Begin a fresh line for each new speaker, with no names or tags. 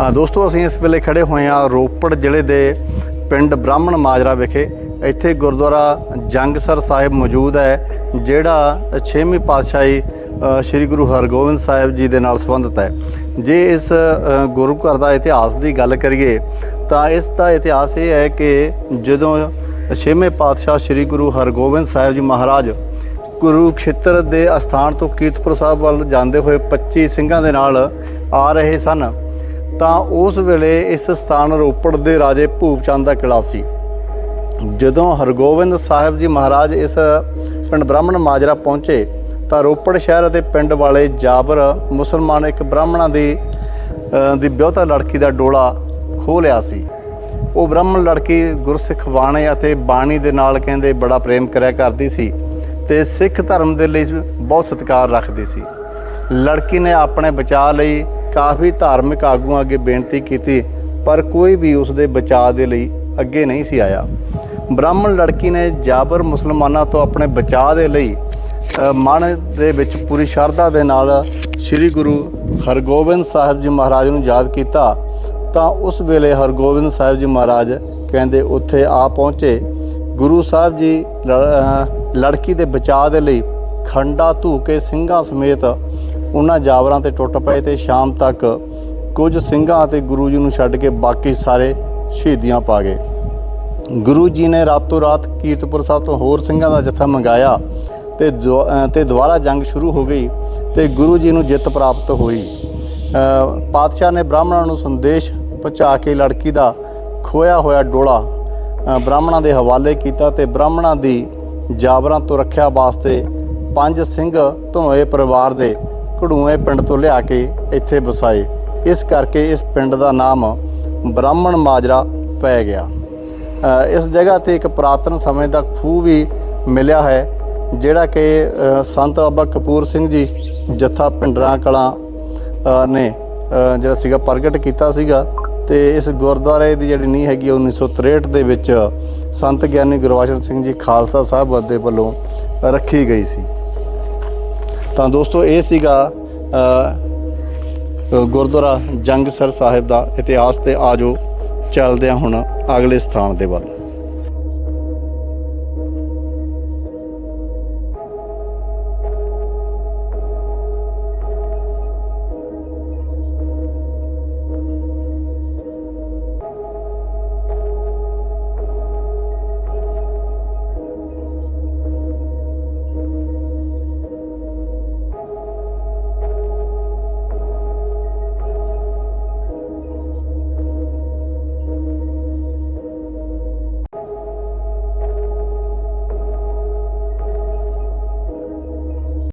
ਹਾਂ, ਦੋਸਤੋ, ਅਸੀਂ ਇਸ ਵੇਲੇ ਖੜੇ ਹੋਏ ਹਾਂ ਰੋਪੜ ਜ਼ਿਲ੍ਹੇ ਦੇ ਪਿੰਡ ਬ੍ਰਾਹਮਣ ਮਾਜਰਾ ਵਿਖੇ। ਇੱਥੇ ਗੁਰਦੁਆਰਾ ਜੰਗਸਰ ਸਾਹਿਬ ਮੌਜੂਦ ਹੈ, ਜਿਹੜਾ 6ਵੀਂ ਪਾਤਸ਼ਾਹੀ ਸ੍ਰੀ ਗੁਰੂ ਹਰਗੋਬਿੰਦ ਸਾਹਿਬ ਜੀ ਦੇ ਨਾਲ ਸੰਬੰਧਿਤ ਹੈ। ਜੇ ਇਸ ਗੁਰੂ ਘਰ ਦਾ ਇਤਿਹਾਸ ਦੀ ਗੱਲ ਕਰੀਏ, ਤਾਂ ਇਸ ਦਾ ਇਤਿਹਾਸ ਇਹ ਹੈ ਕਿ ਜਦੋਂ 6ਵੇਂ ਪਾਤਸ਼ਾਹ ਸ੍ਰੀ ਗੁਰੂ ਹਰਗੋਬਿੰਦ ਸਾਹਿਬ ਜੀ ਮਹਾਰਾਜ ਗੁਰੂ ਖੇਤਰ ਦੇ ਅਸਥਾਨ ਤੋਂ ਕੀਰਤਪੁਰ ਸਾਹਿਬ ਵੱਲ ਜਾਂਦੇ ਹੋਏ 25 ਸਿੰਘਾਂ ਦੇ ਨਾਲ ਆ ਰਹੇ ਸਨ ਤਾਂ ਉਸ ਵੇਲੇ ਇਸ ਸਥਾਨ ਰੋਪੜ ਦੇ ਰਾਜੇ ਭੂਪ ਚੰਦ ਦਾ ਕਿਲਾ ਸੀ। ਜਦੋਂ ਹਰਗੋਬਿੰਦ ਸਾਹਿਬ ਜੀ ਮਹਾਰਾਜ ਇਸ ਪਿੰਡ ਬ੍ਰਾਹਮਣ ਮਾਜਰਾ ਪਹੁੰਚੇ ਤਾਂ ਰੋਪੜ ਸ਼ਹਿਰ ਅਤੇ ਪਿੰਡ ਵਾਲੇ ਜਾਬਰ ਮੁਸਲਮਾਨ ਇੱਕ ਬ੍ਰਾਹਮਣਾਂ ਦੀ ਅ, ਦੀ ਵਿਆਹਤਾ ਲੜਕੀ ਦਾ ਡੋਲਾ ਖੋਹ ਲਿਆ ਸੀ। ਉਹ ਬ੍ਰਾਹਮਣ ਲੜਕੀ ਗੁਰਸਿੱਖ ਬਾਣੇ ਅਤੇ ਬਾਣੀ ਦੇ ਨਾਲ ਕਹਿੰਦੇ ਬੜਾ ਪ੍ਰੇਮ ਕਰਿਆ ਕਰਦੀ ਸੀ ਤੇ ਸਿੱਖ ਧਰਮ ਦੇ ਲਈ ਬਹੁਤ ਸਤਿਕਾਰ ਰੱਖਦੀ ਸੀ। ਲੜਕੀ ਨੇ ਆਪਣੇ ਬਚਾਅ ਲਈ ਕਾਫੀ ਧਾਰਮਿਕ ਆਗੂਆਂ ਅੱਗੇ ਬੇਨਤੀ ਕੀਤੀ, ਪਰ ਕੋਈ ਵੀ ਉਸ ਦੇ ਬਚਾਅ ਦੇ ਲਈ ਅੱਗੇ ਨਹੀਂ ਸੀ ਆਇਆ। ਬ੍ਰਾਹਮਣ ਲੜਕੀ ਨੇ ਜਾਬਰ ਮੁਸਲਮਾਨਾਂ ਤੋਂ ਆਪਣੇ ਬਚਾਅ ਦੇ ਲਈ ਮਨ ਦੇ ਵਿੱਚ ਪੂਰੀ ਸ਼ਰਧਾ ਦੇ ਨਾਲ ਸ੍ਰੀ ਗੁਰੂ ਹਰਗੋਬਿੰਦ ਸਾਹਿਬ ਜੀ ਮਹਾਰਾਜ ਨੂੰ ਯਾਦ ਕੀਤਾ, ਤਾਂ ਉਸ ਵੇਲੇ ਹਰਗੋਬਿੰਦ ਸਾਹਿਬ ਜੀ ਮਹਾਰਾਜ ਕਹਿੰਦੇ ਉੱਥੇ ਆ ਪਹੁੰਚੇ। ਗੁਰੂ ਸਾਹਿਬ ਜੀ ਲ- ਲੜਕੀ ਦੇ ਬਚਾਅ ਦੇ ਲਈ ਖੰਡਾ ਧੂ ਕੇ ਸਿੰਘਾਂ ਸਮੇਤ ਉਹਨਾਂ ਜਾਵਰਾਂ ਤੇ ਟੁੱਟ ਪਏ ਤੇ ਸ਼ਾਮ ਤੱਕ ਕੁਝ ਸਿੰਘਾਂ ਅਤੇ ਗੁਰੂ ਜੀ ਨੂੰ ਛੱਡ ਕੇ ਬਾਕੀ ਸਾਰੇ ਸ਼ਹੀਦੀਆਂ ਪਾ ਗਏ। ਗੁਰੂ ਜੀ ਨੇ ਰਾਤੋਂ ਰਾਤ ਕੀਰਤਪੁਰ ਸਾਹਿਬ ਤੋਂ ਹੋਰ ਸਿੰਘਾਂ ਦਾ ਜੱਥਾ ਮੰਗਾਇਆ ਤੇ ਦੁਆ- ਅਹ ਤੇ ਦੁਬਾਰਾ ਜੰਗ ਸ਼ੁਰੂ ਹੋ ਗਈ ਤੇ ਗੁਰੂ ਜੀ ਨੂੰ ਜਿੱਤ ਪ੍ਰਾਪਤ ਹੋਈ। ਪਾਤਸ਼ਾਹ ਨੇ ਬ੍ਰਾਹਮਣਾਂ ਨੂੰ ਸੰਦੇਸ਼ ਪਹੁੰਚਾ ਕੇ ਲੜਕੀ ਦਾ ਖੋਇਆ ਹੋਇਆ ਡੋਲਾ ਬ੍ਰਾਹਮਣਾਂ ਦੇ ਹਵਾਲੇ ਕੀਤਾ ਤੇ ਬ੍ਰਾਹਮਣਾਂ ਦੀ ਜਾਬਰਾਂ ਤੋਂ ਰੱਖਿਆ ਵਾਸਤੇ ਪੰਜ ਸਿੰਘ ਧਨੋਏ ਪਰਿਵਾਰ ਦੇ ਘੜੂਏ ਪਿੰਡ ਤੋਂ ਲਿਆ ਕੇ ਇੱਥੇ ਵਸਾਏ। ਇਸ ਕਰਕੇ ਇਸ ਪਿੰਡ ਦਾ ਨਾਮ ਬ੍ਰਾਹਮਣ ਮਾਜਰਾ ਪੈ ਗਿਆ। ਇਸ ਜਗ੍ਹਾ ਤੇ ਇੱਕ ਪੁਰਾਤਨ ਸਮੇਂ ਦਾ ਖੂਹ ਵੀ ਮਿਲਿਆ ਹੈ, ਜਿਹੜਾ ਕਿ ਸੰਤ ਬਾਬਾ ਕਪੂਰ ਸਿੰਘ ਜੀ ਜੱਥਾ ਪਿੰਡਰਾਂ ਕਲਾਂ ਨੇ ਜਿਹੜਾ ਸੀਗਾ ਪ੍ਰਗਟ ਕੀਤਾ ਸੀਗਾ। ਤੇ ਇਸ ਗੁਰਦੁਆਰੇ ਦੀ ਜਿਹੜੀ ਨੀਂਹ ਹੈਗੀ ਆ 1963 ਦੇ ਵਿੱਚ ਸੰਤ ਗਿਆਨੀ ਗੁਰਵਾਸ਼ਨ ਸਿੰਘ ਜੀ ਖਾਲਸਾ ਸਾਹਿਬ ਦੇ ਵੱਲੋਂ ਰੱਖੀ ਗਈ ਸੀ। ਤਾਂ ਦੋਸਤੋ, ਇਹ ਸੀਗਾ ਗੁਰਦੁਆਰਾ ਜੰਗਸਰ ਸਾਹਿਬ ਦਾ ਇਤਿਹਾਸ ਤੇ ਆਜੋ ਚੱਲਦੇ ਹਾਂ ਹੁਣ ਅਗਲੇ ਸਥਾਨ ਦੇ ਵੱਲ।